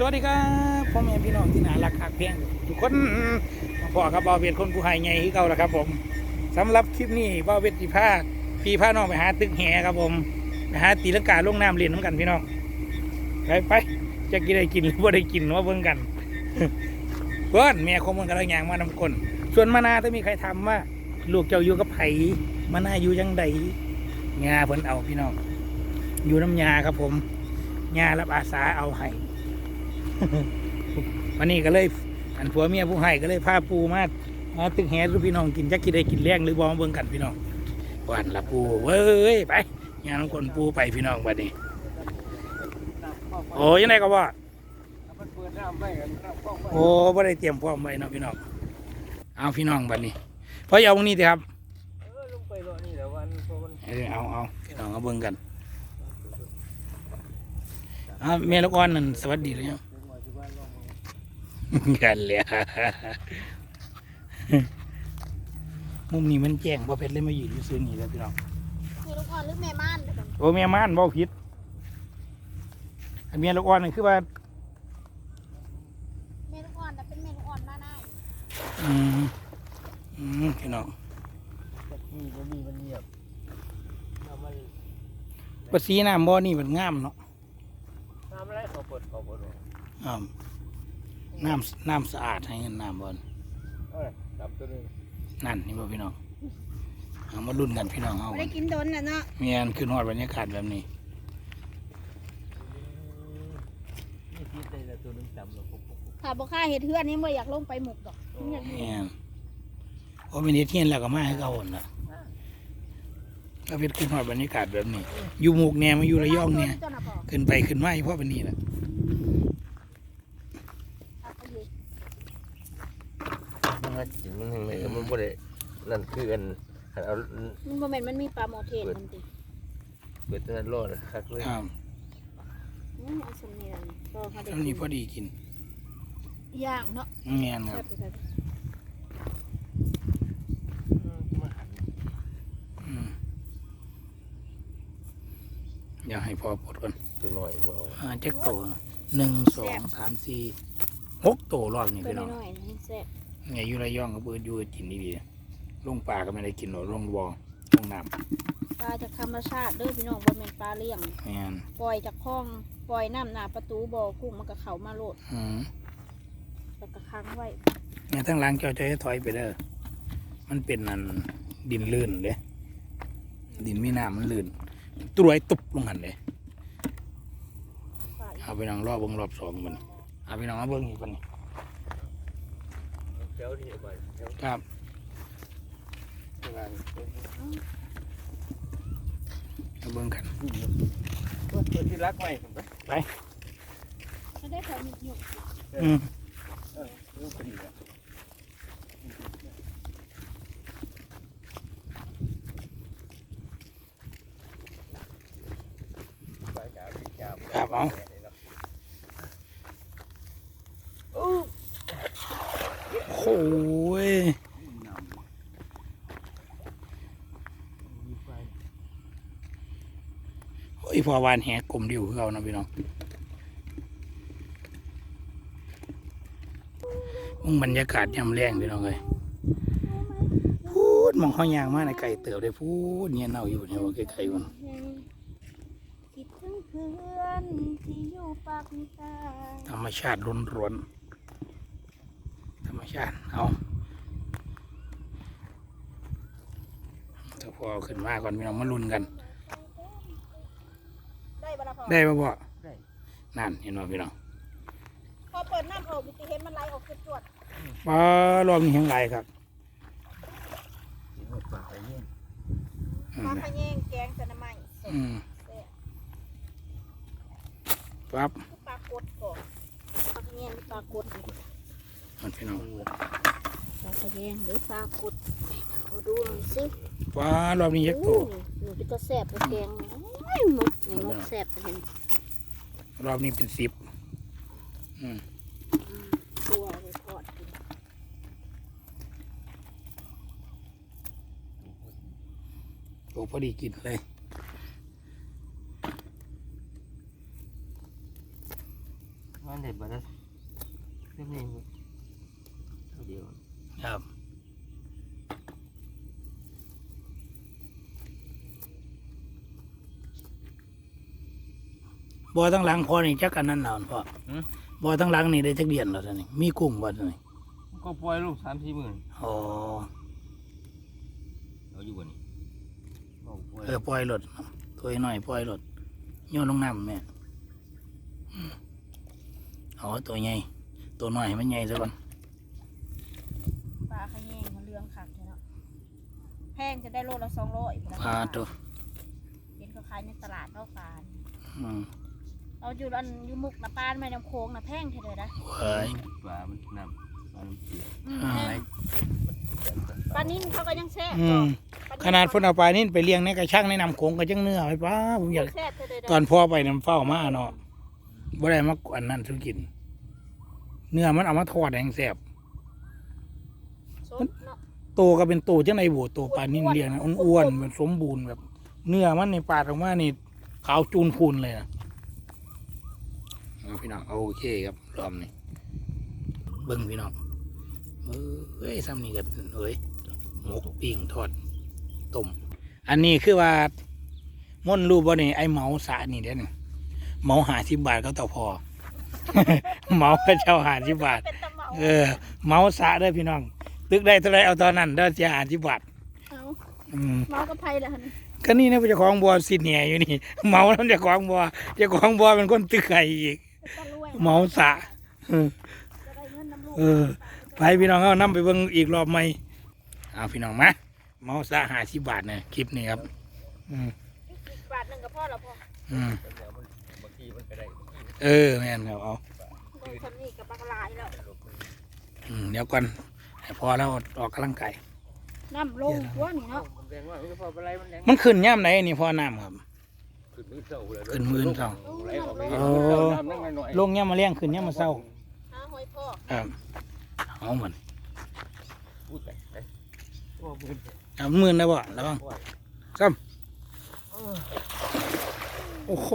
สวัสดีครับพ่อแม่พี่น้องที่น่ารักหักเพียงทุกคนมาพอครับบ่าวเวียดคนผู้ให้ไงที่เก่าแล้วครับ ผมสำหรับคลิปนี้บ่าวเวียดปีผ้าพี่พาน้องไปหาตึกแหครับผมไปหาตีลังกาลงน้ำเรียนน้ำกันพี่น้องไปไปจะกินได้กินหรือว่าได้กินว่าเบิ่งกันเพื่อนเมียคงมันกำลังยางมานำกลส่วนมานาถ้ามีใครทำว่าลูกเจ้าอยู่กับไผมานาอยู่ยังใดงาเพิ่นเอาพี่น้องอยู่น้ำยาครับผมยารับอาสาเอาให้ วันนี้ก็เลยอันผัวเมียผู้ให้ก็เลยพาปูมามาตึกแหรูพี่น้องกินจักกินได้กินแรงหรือบอมเบิ่งกันพี่น้องวันละปูเว้ยไปงานคนปูไปพี่น้องบัดนี้ โอ้ยังไงก็ว่ามันเปิดน้ำไว้กันน้ำคลองไว้โอ้บ่ได้เตรียมพร้อมไว้เนาะพี่น้องเอาพี่น้องบัดนี้เพราะเอาตรงนี้สิครับเออเพราเอาเอาพี่น้องเอาเบิ่งกันเอาแม่ลูกอ่อนนั่นสวัสดีเลยครับเนานลอง กันเลยมุมนี้มันแจ้งบ่เพชรเลยมายืนอยู่ซื้อนี่แล้วพี่น้องคือลูกอ่อนหรือแม่ม่านเด้อกันโอ้เมียม่านบ่ผิดอันเมียลูกอ่อนนี่คือว่าแม่ลูกอ่อนแต่ะเป็นแม่ลูกอ่อนมาได้อืมอืมพี่น้องแต่มีมันมีมันเงียบน้ำมันภาษีน้ำบ่อนี่มันงามเนาะน้ำอะไรเขาเปิดเขาเปิดอ่า น้ำน้ำสะอาดให้เงินน้ำบ่อนเออดับตัวนึงนั่นนี่บ่พี่น้องเอามาลุ้นกันพี่น้องเอาไม่ได้กินโดนน่ะเนาะเมียนขึ้นฮอดบรรยากาศแบบนี้นี่ที่ใจละตัวนึงจำแล้วปุ๊บปุ๊บปุ๊บถ้าบ่ค่าเห็ดเฮือนนี่บ่อยากลงไปหมกดอกมันอยากอยู่เมียนโอ้มีนิดเทียนแล้วก็มาให้เขาอ่อนละก็เป็นขึ้นฮอดบรรยากาศแบบนี้ อยู่หมุกแหน่มาอยู่ระยองเนี่ยเจ้าน่ะบอกขึ้นไปขึ้นมาเพราะเป็นนี่แหละ เอาไปอยู่ มันมากินมันยังไงมันบ่ได้นั่นคืออันอันเอามันบ่แม่นมันมีปลาหมอเทศมันติเปิดตัวนั้นรอดคักเลยอ้าวอืมเอาสำเนียงก็เขาได้เท่านี้พอดีกินย่างเนาะเมียนคแซ่รับบไปเลยมาหันอืมอยากให้พอปลดก่อนตัวหน่อยบ่เอาอ่าเจ็กโตหนึ่งสองสามสี่หกโตรอบนี่ตัวพี่น้อง น้อยๆนี่แซ่บ เนี่ยอยู่ระยองก็เปิดอยู่กินดีๆลงป่าก็ไม่ได้กินหรอกลงวอลงน้ปลาจากธรรมชาติเด้อพี่น้องบ่แม่นปลาเลี้ยงำเมียนปล่อยจากคลองปล่อยน้ำหน้าประตูบ่อกุ้งมันก็เข้ามาโลดอืมแล้วก็ค้างไว้เนี่ยทั้งหล้างเจ้าจะให้ถอยไปเด้อมันเป็นนันดินลื่นเด้ดินมีน้ำมันลื่นตรวยตุบลงหันเลยปลาอีกเอาไปนั่งรอบเบิ้งรอบสองมันเอาไปนั่งมาเบิ้งอีกคนนี้ แถวนี้ไปแถวครับงานเอาเบิ้งกันเปิดที่รักไว้ผมไปจะได้พอมีอยู่อืมเออรู้พอดีแล้วไปกาไปกา ครับเอา โอ้ยโอ้ยพอวานแหกกลมเดียวคือเขานะพี่น้องมึงบรรยากาศยามแรงพี่น้องเลยพูดมองห้อยยางมาในไก่เติบได้พูดเนี่ยเน่าอยู่เนี่ยว่าไกลๆมันคิดถึงเพื่อนที่อยู่ปากใต้ธรรมชาติร้วนๆ ธรรมชาติเอาถ้าพอเอาขึ้นมาก่อนพี่น้องมาลุ้นกัน ได้บ่ละพอได้ปะพ่อได้ นั่นเห็นไหมพี่น้องพอเปิดน้ำออกมีติเห็นมันไหลออกจวดปลารอบนี้แห้งไรครับกินหมดปากไปเนี่ยอืๆปลามขะแยงแกงใส่น้ำมันสดอืมแซ่บปั๊บคือปลากดก่อนปลาขะแยงหรือปลากด มันพี่น้องปลาขะแยงหรือปลากดขอดูหน่อยสิปลารอบนี้ยักษ์โตอู้หนูจะแซ่บกับแกงโอ้ยหมกนี่หมกแซ่บเห็นรอบนี้เป็นสิบอืมตัวไปทอดกินโอ้พอดีกินเลยมันได้บัดละเรื่องนี้ เท่าเดียวครับบ่อทั้งหลังพอนี่จักอันนั้นแล้วพ่อบ่อทั้งหลังนี่ได้จักเดือนแล้วตอนนี้มีกุ้งบ่ตอนนี้ก็ปล่อยลูกสามสี่หมื่นอ๋อเอาอยู่บนนี้บอกปล่อยเออปล่อยรถตัวน้อยปล่อยรถโยนลงน้ำแม่อืมอ๋อตัวใหญ่ตัวน้อยให้มันใหญ่ซะก่อน ปลาขะแยงมันเรื่องคักเนาะ แพงจะได้โลละสองร้อยปลาตัวเห็นเขาขายในตลาดเนาะปลาอืมเราอยู่อันอยู่มุกนะปลาแม่น้ำโค้งนะแพงเท่าเลยนะเฮ้ยปลามันน้ำปลาน้ำเสียอืมอ่าแพงปลานิ่นเขาก็ยังแซ่บอืมปลขนาดพุ่นเอาปลานี่ไปเลี้ยงในกระชังในน้ำโขงก็จังเนื้อไปป้าผมอยากแซ่บเท่าเลยตอนพ่อไปน้ำเฝ้ามาเนาะบ่ได้มากอันนั้นสุกิน เนื้อมันเอามาทอดแหงแซ่บสดเนาะ โตก็เป็นโตจังไดบัวโตปลานิ่นเลี้ยงนะอ้วนๆแบบสมบูรณ์แบบ เนื้อมันในปาดออกมานี่ขาวจูนพูนเลยนะเอาพี่น้องเอาโอเคครับรอบนี้เบิ้งพี่น้องเอ้ยซ้ำนี่ก็เอ้ยหมกปิ้งทอดต้มอันนี้คือว่าม่อนรูปว่านี่ไอเหมาสานี่เด้นี่เหมาหาสิบบาทก็ต่อพอเหมาพระเจ้าหาสิบบาทเป็นตะเหมาเออเหมาสาเด้อพี่น้อง ตึกได้เท่าไรเอาตอนนั้นเด้อจะหาสิบบาทเอาอืม เมากับไผ่ละหันก็นี่นะเจ้าของบัวสิเนี่ยอยู่นี่ เมาแล้วเจ้าของบัวเจ้าของบัวเป็นคนตึกไก่อีกเป็นตะลุยเมาสะเออ จะได้เงินน้ำลูกเออ ไปพี่น้องเอานํไปเบิ่งอีกรอบใหม่เอาพี่น้องมาเมาสะหาสิบบาทเนี่ยคลิปนี้ครับ อืมอีกบาทหนึ่งกับพ่อละพ่ออืมแต่แล้วมันบางทีมันก็ได้บางทีมันเออแม่นครับเอา โดยคนนี้กับปลาลายแล้ว อืมเดี๋ยวก่อน ให้พอแล้วออกกำลังกายน้ำลงตัวนี่เนาะมันแรงว่ามันก็พออะไรมันแรงมันขึ้นย่ำไหนนี่พ่อน้ำครับ ขึ้นมือเศร้าเลยขึ้นมือเศร้าไหลออกไปโอ้น้ำนั่งหน่อยลงย่ำมาเลี้ยงขึ้นย่ำมาเศร้าหาหอยพ่อครับเอาเหมือนพูดไปไปโอ้มือเอามื่นได้บ่ระวังซ้ำโอ้โห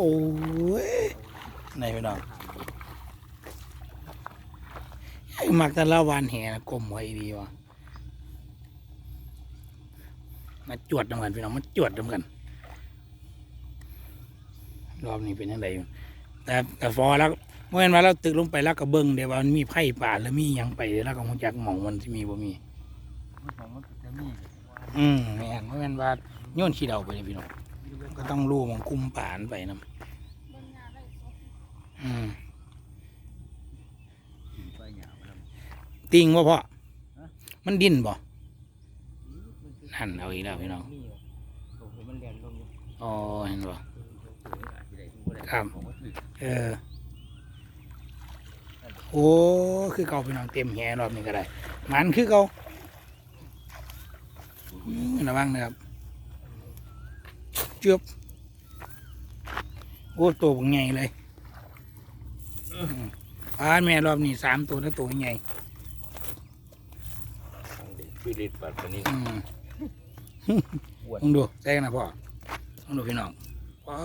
ไหนพี่น้องไอ้ มักแต่ละวันแห่นะกลมไว้ดีวะมาจวดดำกันพี่น้องมาจวดดำกัน รอบนี้เป็นยังไงแต่แต่ฟอแล้วเมื่อวานว่าเราตึกลงไปแล้วก็เบิ้งเดี๋ยวว่ามันมีไผ่ป่าแล้วมีหยังไปเดี๋ยวเราก็คงจักหมองมันที่มีบ่มีมันของมันจะมีอืมแม่นเมื่อวานว่าโยนขี้เดาไปเลยพี่น้องก็ต้องรู้หมองคุมป่านไปนะเบิ่งงานได้สดอืม ไฟหยาบมัน ติงว่าพ่อมันดิ้นบ่นั่นเอาอีกแล้วพี่น้องมีโอ้โหมันแรงลงอ๋อเห็นบ่ครับเออโอ้คือเก่าพี่น้องเต็มแหรอบนี้ก็ได้มันคือเก่าอืมระวังนะครับเจือบโอ้ตัวบักใหญ่เลยอืมอ่าแม่รอบนี้สามตัวแล้วตัวใหญ่ พี่ดิดปัดตัวนี้อืมอ้วนลองดูใส่กันนะพ่อลองดูพี่น้องป๊า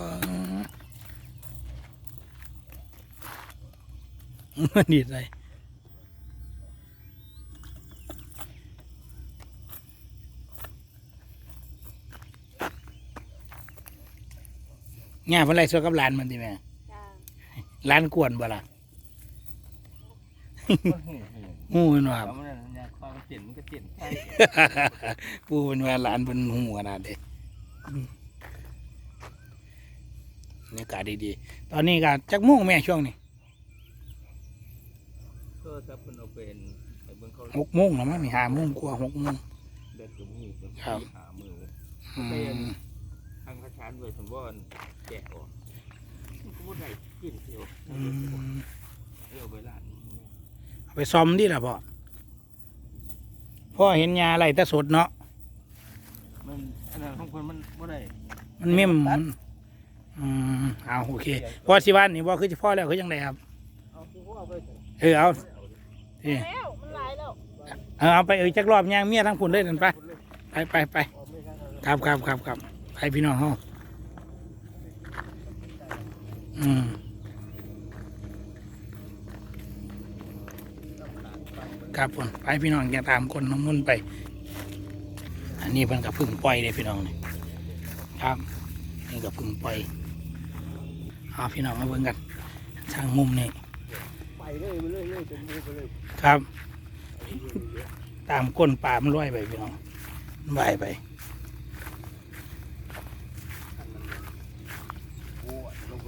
ดดีใจง่ายเพิ่นไรสวกับหลานมันดิแม่จ้าหลานกวนบ่ล่ะมันหูหูงูเป็นว่าแล้วมัน เนี่ยความเจ็นมันก็เจ็นใช่ปูเป็นว่าหลานเป็นหูขนาดเด็นี่อากาศดีๆ ตอนนี้ก็จักโม่วงแม่ช่วงนี้ก็ถ้าเป็นเอาเป็นไอ้เบิ่งเขาหกโมงแล้วมั้งนี่ห้าโมงกว่าหกโมงเด็ดกับมือเป็นครับหามืออืมทางข้าชานด้วยสมบูรณ์แกะออกมันก็บ่ได้กินเที่ยวอืมเที่ยวไปร้านเอาไปซ่อมดิล่ะพ่อ พ่อเห็นยาอะไรแต่สดเนาะมันอันนั้นของคนมันบ่ได้มันเม่มมันอืมเอาโอเคพ่อสิวันนี่พ่อคือจะพ่อแล้วคือยังไงครับเอาคือว่าเอาไปเถอะเออเอานี่แล้วมันหลายแล้วเอาเอาไปเออจักรอบย่างเมียทั้งผุนเลยนั่นไปไปไปไปเอาไม่ได้แล้วครับครับครับครับไปพี่น้องเฮาอืม ครับผมไปพี่น้องอย่าตามคนน้ำมุ่นไป อันนี้เพิ่นกับพึ่งปล่อยเลยพี่น้องนี่ครับนี่กับพึ่งปล่อยเอาพี่น้องมาเบิ่งกันทางมุมนี่ไปเลยไปเลยเลยจนมือไปเลยครับ ตามก้นป่ามันลอยไปพี่น้องมันว่ายไปโอ้ยลงไป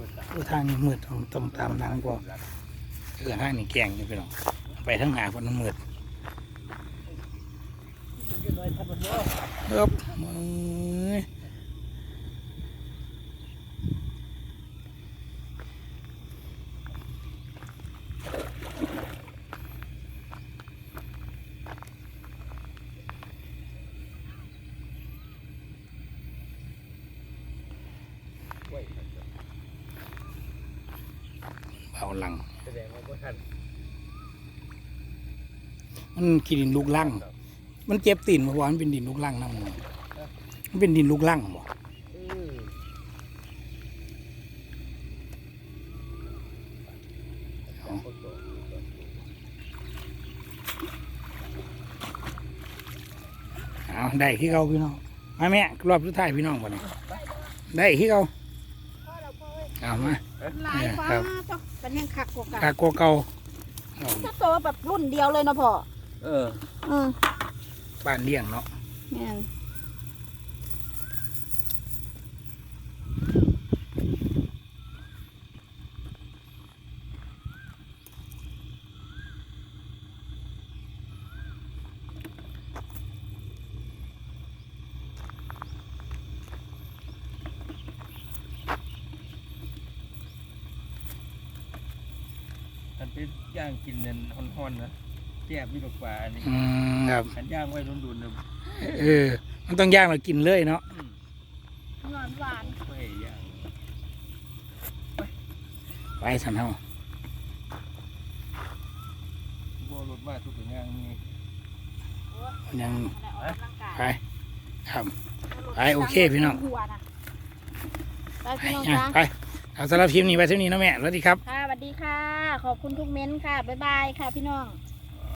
ทางนี้มืดต้องตามทางก็เออทางนี้แกงอยู่พี่น้อง ไปทางหน้าคนมันมืดเอ๊บมึงเบาหลังแสดงว่าบ่ทัน มันกินดินลูกลังมันเจ็บตีนมาว่ามันเป็นดินลูกลังนะมันมันเป็นดินลูกลังบ่เออเอาได้ที่เขาพี่น้องมาแม่รอบสุดท้ายพี่น้องบ่เนี่ยได้ที่เขาเอามาลายฟ้าครับจ้ะเป็นยังคักกว่ากันกาโกเก่า เอาถ้าโตแบบรุ่นเดียวเลยเนาะพ่อเออ อืมบ้านเลี้ยงเนาะแม่น อันเป็นย่างกินนั่นฮ้อนๆนะแซ่บนี่ดอกกว่าอันนี้อืมครับ อันย่างไว้ดุนๆนะเออ มันต้องย่างเรากินเลยเนาะอืมหวานหวานไม่ย่างไปสันเฮาบ่รถมาทุกอย่างมียังออกกำลังกายไปครับ ไปโอเคพี่น้องหัวนะไปไปพี่น้องย่างจ้าไป เอาสำหรับคลิปนี้ไว้เท่านี้นะแม่สวัสดีครับ ค่ะสวัสดีค่ะ ขอบคุณทุกเม้นต์ค่ะ บ๊ายบายค่ะพี่น้อง